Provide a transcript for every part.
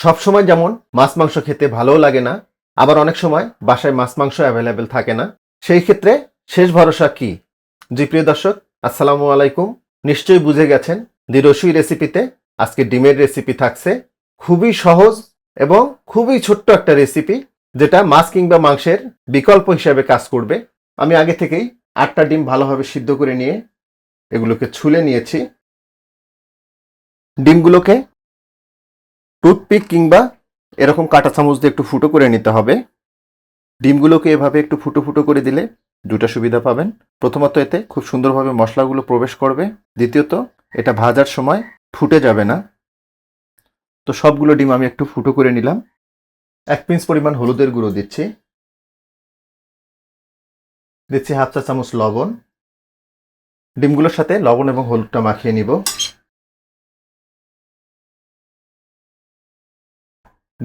সবসময় যেমন মাছ মাংস খেতে ভালোও লাগে না, আবার অনেক সময় বাসায় মাছ মাংস অ্যাভেলেবেল থাকে না। সেই ক্ষেত্রে শেষ ভরসা কি? জি, প্রিয় দর্শক, আসসালামু আলাইকুম। নিশ্চয়ই বুঝে গেছেন দি রসুই রেসিপিতে আজকে ডিমের রেসিপি থাকছে। খুবই সহজ এবং খুবই ছোট্ট একটা রেসিপি যেটা মাছ কিংবা মাংসের বিকল্প হিসাবে কাজ করবে। আমি আগে থেকেই আটটা ডিম ভালোভাবে সিদ্ধ করে নিয়ে এগুলোকে ছুলে নিয়েছি। ডিমগুলোকে টুথপিক কিংবা এরকম কাঁটা চামচ দিয়ে একটু ফুটো করে নিতে হবে। ডিমগুলোকে এভাবে একটু ফুটো ফুটো করে দিলে দুটা সুবিধা পাবেন। প্রথমত এতে খুব সুন্দরভাবে মশলাগুলো প্রবেশ করবে। দ্বিতীয়ত, এটা ভাজার সময় ফুটে যাবে না। তো সবগুলো ডিম আমি একটু ফুটো করে নিলাম। এক পিঞ্চ পরিমাণ হলুদের গুঁড়ো দিচ্ছি। দিচ্ছি হাফ চা চামচ লবণ। ডিমগুলোর সাথে লবণ এবং হলুদটা মাখিয়ে নিব।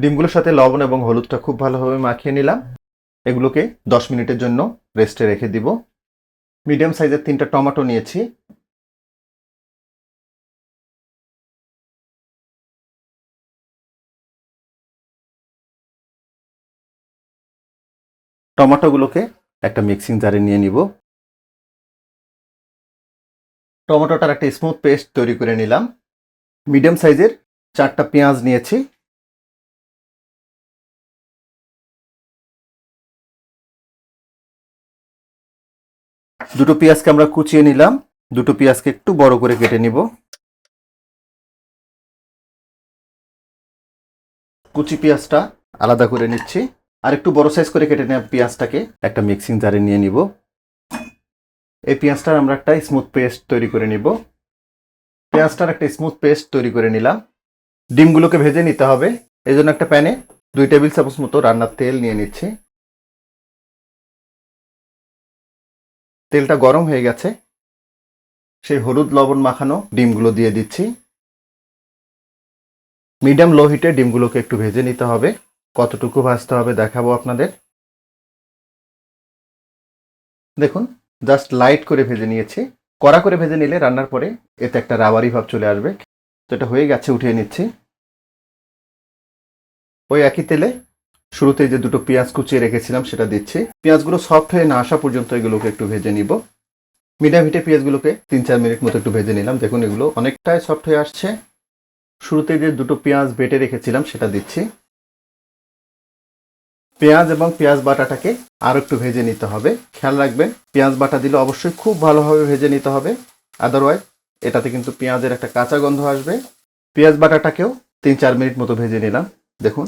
ডিমগুলোর সাথে লবণ এবং হলুদটা খুব ভালোভাবে মাখিয়ে নিলাম। এগুলোকে দশ মিনিটের জন্য রেস্টে রেখে দিব। মিডিয়াম সাইজের তিনটা টমেটো নিয়েছি। টমেটোগুলোকে একটা মিক্সিং জারে নিয়ে নিব। টমেটোটার একটা স্মুথ পেস্ট তৈরি করে নিলাম। মিডিয়াম সাইজের চারটা পেঁয়াজ নিয়েছি। দুটো পেঁয়াজকে আমরা কুচিয়ে নিলাম। দুটো পেঁয়াজকে একটু বড় করে কেটে নিব। কুচি পেঁয়াজটা আলাদা করে নিচ্ছি। আর একটু বড় সাইজ করে কেটে নেওয়া পেঁয়াজটাকে একটা মিক্সিং জারে নিয়ে নিব। এই পেঁয়াজটার আমরা একটা স্মুথ পেস্ট তৈরি করে নিব। পেঁয়াজটার একটা স্মুথ পেস্ট তৈরি করে নিলাম। ডিমগুলোকে ভেজে নিতে হবে। এই জন্য একটা প্যানে দুই টেবিল চামচ মতো রান্নার তেল নিয়ে নিচ্ছি। তেলটা গরম হয়ে গেছে। সেই হলুদ লবণ মাখানো ডিমগুলো দিয়ে দিচ্ছি। মিডিয়াম লো হিটে ডিমগুলোকে একটু ভেজে নিতে হবে। কতটুকু ভাজতে হবে দেখাবো আপনাদের। দেখুন জাস্ট লাইট করে ভেজে নিয়েছি। কড়া করে ভেজে নিলে রান্নার পরে এতে একটা রাবারি ভাব চলে আসবে। তো এটা হয়ে গেছে, উঠিয়ে নিচ্ছি। ওই একই তেলে শুরুতে যে দুটো পেঁয়াজ কুচিয়ে রেখেছিলাম, সেটা দিচ্ছি। পেঁয়াজগুলো সফট হয়ে না আসা পর্যন্ত এগুলোকে একটু ভেজে নিব। মিডিয়াম হিটে পেঁয়াজগুলোকে তিন চার মিনিট মতো একটু ভেজে নিলাম। দেখুন, এগুলো অনেকটাই সফট হয়ে আসছে। শুরুতে যে দুটো পেঁয়াজ বেটে রেখেছিলাম, সেটা দিচ্ছি। পেঁয়াজ এবং পেঁয়াজ বাটাটাকে আর একটু ভেজে নিতে হবে। খেয়াল রাখবেন, পেঁয়াজ বাটা দিলে অবশ্যই খুব ভালোভাবে ভেজে নিতে হবে। আদারওয়াইজ এটাতে কিন্তু পেঁয়াজের একটা কাঁচা গন্ধ আসবে। পেঁয়াজ বাটাটাকেও তিন চার মিনিট মতো ভেজে নিলাম। দেখুন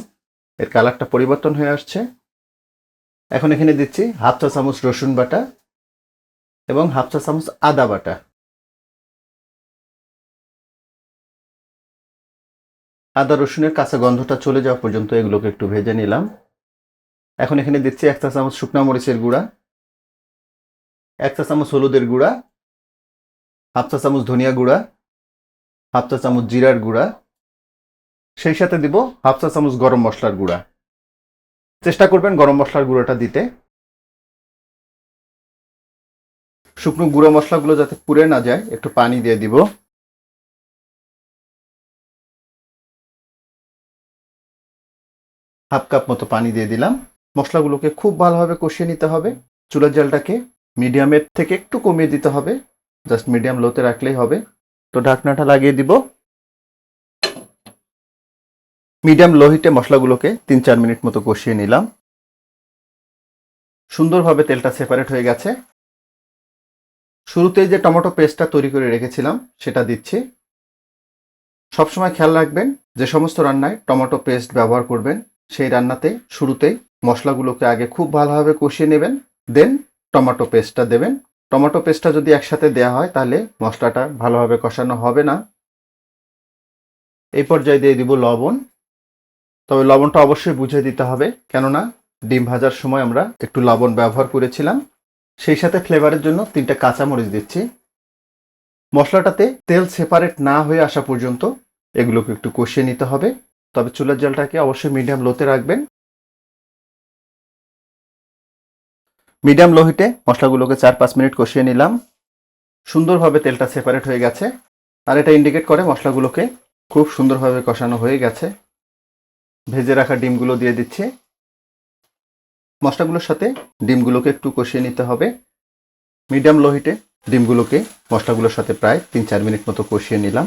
এর কালারটা পরিবর্তন হয়ে আসছে। এখন এখানে দিচ্ছি হাফ চা চামচ রসুন বাটা এবং হাফ চা চামচ আদা বাটা। আদা রসুনের কাঁচা গন্ধটা চলে যাওয়া পর্যন্ত এগুলোকে একটু ভেজে নিলাম। এখন এখানে দিচ্ছি এক চা চামচ শুকনা মরিচের গুঁড়া, এক চা চামচ হলুদের গুঁড়া, হাফ চা চামচ ধনিয়া গুঁড়া, হাফ চা চামচ জিরার গুঁড়া সেই সাথে দিব হাফ চা চামচ গরম মশলার গুঁড়া। চেষ্টা করবেন গরম মশলার গুঁড়োটা দিতে। শুকনো গুঁড়ো মশলাগুলো যাতে পুড়ে না যায়, একটু পানি দিয়ে দিব। হাফ কাপ মতো পানি দিয়ে দিলাম। মশলাগুলোকে খুব ভালোভাবে কষিয়ে নিতে হবে। চুলার জালটাকে মিডিয়ামের থেকে একটু কমিয়ে দিতে হবে। জাস্ট মিডিয়াম লোতে রাখলেই হবে। তো ঢাকনাটা লাগিয়ে দিব। মিডিয়াম লো হিটে মশলাগুলোকে তিন চার মিনিট মতো কষিয়ে নিলাম। সুন্দরভাবে তেলটা সেপারেট হয়ে গেছে। শুরুতেই যে টমেটো পেস্টটা তৈরি করে রেখেছিলাম, সেটা দিচ্ছি। সবসময় খেয়াল রাখবেন, যে সমস্ত রান্নায় টমেটো পেস্ট ব্যবহার করবেন, সেই রান্নাতে শুরুতেই মশলাগুলোকে আগে খুব ভালোভাবে কষিয়ে নেবেন, দেন টমেটো পেস্টটা দেবেন। টমেটো পেস্টটা যদি একসাথে দেওয়া হয়, তাহলে মশলাটা ভালোভাবে কষানো হবে না। এই পর্যায়ে দিয়ে দিব লবণ। তবে লবণটা অবশ্যই বুঝে দিতে হবে, কেননা ডিম ভাজার সময় আমরা একটু লবণ ব্যবহার করেছিলাম। সেই সাথে ফ্লেভারের জন্য তিনটা কাঁচামরিচ দিচ্ছি। মশলাটাতে তেল সেপারেট না হয়ে আসা পর্যন্ত এগুলোকে একটু কষিয়ে নিতে হবে। তবে চুলার জলটাকে অবশ্যই মিডিয়াম লোতে রাখবেন। মিডিয়াম লো হিটে মশলাগুলোকে চার পাঁচ মিনিট কষিয়ে নিলাম। সুন্দরভাবে তেলটা সেপারেট হয়ে গেছে। আর এটা ইন্ডিকেট করে মশলাগুলোকে খুব সুন্দরভাবে কষানো হয়ে গেছে। ভেজে রাখা ডিমগুলো দিয়ে দিচ্ছি। মশলাগুলোর সাথে ডিমগুলোকে একটু কষিয়ে নিতে হবে। মিডিয়াম লো হিটে ডিমগুলোকে মশলাগুলোর সাথে প্রায় তিন চার মিনিট মতো কষিয়ে নিলাম।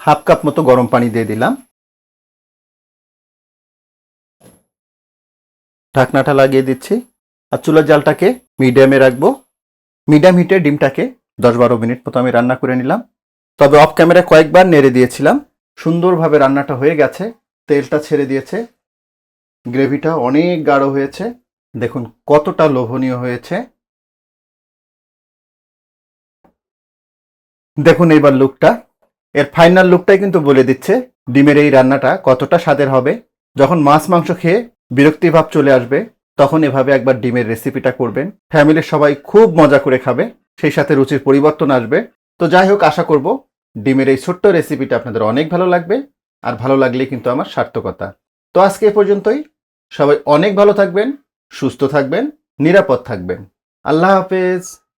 হাফ কাপ মতো গরম পানি দিয়ে দিলাম। ঢাকনাটা লাগিয়ে দিচ্ছি। আর চুলার জালটাকে মিডিয়ামে রাখব। মিডিয়াম হিটে ডিমটাকে দশ বারো মিনিট মতো আমি রান্না করে নিলাম। তবে অফ ক্যামেরায় কয়েকবার নেড়ে দিয়েছিলাম। সুন্দরভাবে রান্নাটা হয়ে গেছে, তেলটা ছেড়ে দিয়েছে। গ্রেভিটা অনেক গাঢ় হয়েছে। দেখুন কতটা লোভনীয় হয়েছে। দেখুন এইবার লুকটা এর ফাইনাল লুকটাই কিন্তু বলে দিচ্ছে ডিমের এই রান্নাটা কতটা স্বাদের হবে। যখন মাছ মাংস খেয়ে বিরক্তি ভাব চলে আসবে, তখন এভাবে একবার ডিমের রেসিপিটা করবেন। ফ্যামিলির সবাই খুব মজা করে খাবে। সেই সাথে রুচির পরিবর্তন আসবে। তো যাই হোক আশা করব ডিমের এই ছোট্ট রেসিপিটা আপনাদের অনেক ভালো লাগবে আর ভালো লাগলে কিন্তু আমার সার্থকতা। তো আজকে এ পর্যন্তই। সবাই অনেক ভালো থাকবেন, সুস্থ থাকবেন, নিরাপদ থাকবেন। আল্লাহ হাফেজ।